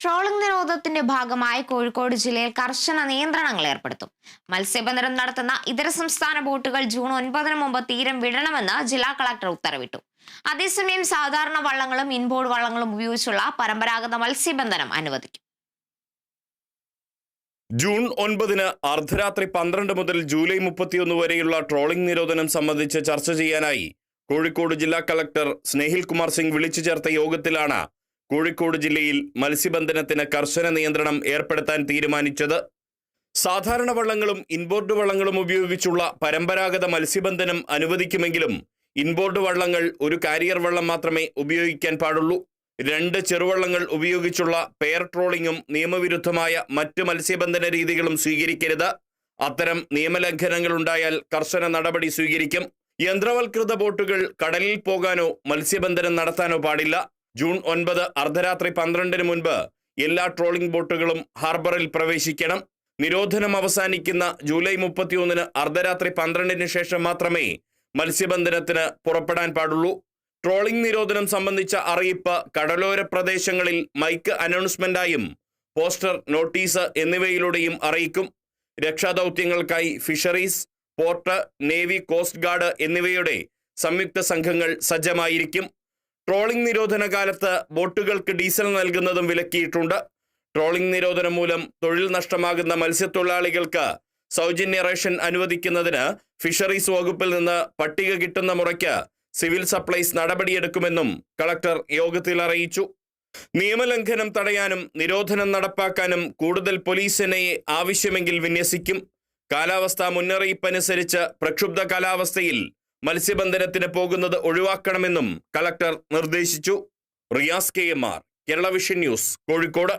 Trawling നിരോധനത്തിന്റെ ഭാഗമായി കോഴിക്കോട് ജില്ലയിൽ കർശന നിയന്ത്രണങ്ങൾ ഏർപ്പെടുത്തും. മത്സ്യബന്ധനം നടത്തുന്ന ഇതര സംസ്ഥാന ബോട്ടുകൾ ജൂൺ ഒൻപതിന് മുമ്പ് തീരം വിടണമെന്ന് ജില്ലാ കളക്ടർ ഉത്തരവിട്ടു. അതേസമയം സാധാരണ വള്ളങ്ങളും ഇൻബോർഡ് വള്ളങ്ങളും ഉപയോഗിച്ചുള്ള പരമ്പരാഗത മത്സ്യബന്ധനം അനുവദിക്കും. ജൂൺ ഒൻപതിന് അർദ്ധരാത്രി പന്ത്രണ്ട് മുതൽ ജൂലൈ മുപ്പത്തിയൊന്ന് വരെയുള്ള ട്രോളിംഗ് നിരോധനം സംബന്ധിച്ച് ചർച്ച ചെയ്യാനായി കോഴിക്കോട് ജില്ലാ കളക്ടർ സ്നേഹിൽ കുമാർ സിംഗ് വിളിച്ചു ചേർത്ത യോഗത്തിലാണ് കോഴിക്കോട് ജില്ലയിൽ മത്സ്യബന്ധനത്തിന് കർശന നിയന്ത്രണം ഏർപ്പെടുത്താൻ തീരുമാനിച്ചത്. സാധാരണ വള്ളങ്ങളും ഇൻബോർഡ് വള്ളങ്ങളും ഉപയോഗിച്ചുള്ള പരമ്പരാഗത മത്സ്യബന്ധനം അനുവദിക്കുമെങ്കിലും ഇൻബോർഡ് വള്ളങ്ങൾ ഒരു കാരിയർ വള്ളം മാത്രമേ ഉപയോഗിക്കാൻ പാടുള്ളൂ. രണ്ട് ചെറുവള്ളങ്ങൾ ഉപയോഗിച്ചുള്ള പെയർ ട്രോളിങ്ങും നിയമവിരുദ്ധമായ മറ്റ് മത്സ്യബന്ധന രീതികളും സ്വീകരിക്കരുത്. അത്തരം നിയമലംഘനങ്ങൾ ഉണ്ടായാൽ കർശന നടപടി സ്വീകരിക്കും. യന്ത്രവൽകൃത ബോട്ടുകൾ കടലിൽ പോകാനോ മത്സ്യബന്ധനം നടത്താനോ പാടില്ല. ജൂൺ ഒൻപത് അർദ്ധരാത്രി പന്ത്രണ്ടിന് മുൻപ് എല്ലാ ട്രോളിംഗ് ബോട്ടുകളും ഹാർബറിൽ പ്രവേശിക്കണം. നിരോധനം അവസാനിക്കുന്ന ജൂലൈ മുപ്പത്തിയൊന്നിന് അർദ്ധരാത്രി പന്ത്രണ്ടിന് ശേഷം മാത്രമേ മത്സ്യബന്ധനത്തിന് പുറപ്പെടാൻ പാടുള്ളൂ. ട്രോളിംഗ് നിരോധനം സംബന്ധിച്ച അറിയിപ്പ് കടലോര പ്രദേശങ്ങളിൽ മൈക്ക് അനൗൺസ്മെന്റായും പോസ്റ്റർ നോട്ടീസ് എന്നിവയിലൂടെയും അറിയിക്കും. രക്ഷാദൗത്യങ്ങൾക്കായി fisheries port navy coast guard എന്നിവയുടെ സംയുക്ത സംഘങ്ങൾ സജ്ജമായിരിക്കും. ട്രോളിംഗ് നിരോധന കാലത്ത് ബോട്ടുകൾക്ക് ഡീസൽ നൽകുന്നതും വിലക്കിയിട്ടുണ്ട്. ട്രോളിംഗ് നിരോധനം മൂലം തൊഴിൽ നഷ്ടമാകുന്ന മത്സ്യത്തൊഴിലാളികൾക്ക് സൗജന്യ റേഷൻ അനുവദിക്കുന്നതിന് ഫിഷറീസ് വകുപ്പിൽ നിന്ന് പട്ടിക കിട്ടുന്ന മുറയ്ക്ക് സിവിൽ സപ്ലൈസ് നടപടിയെടുക്കുമെന്നും കളക്ടർ യോഗത്തിൽ അറിയിച്ചു. നിയമലംഘനം തടയാനും നിരോധനം നടപ്പാക്കാനും കൂടുതൽ പോലീസ് സേനയെ ആവശ്യമെങ്കിൽ വിന്യസിക്കും. കാലാവസ്ഥാ മുന്നറിയിപ്പനുസരിച്ച് പ്രക്ഷുബ്ധ കാലാവസ്ഥയിൽ മത്സ്യബന്ധനത്തിന് പോകുന്നത് ഒഴിവാക്കണമെന്നും കലക്ടർ നിർദ്ദേശിച്ചു. Riyas K M R Kerala vision news Kozhikode.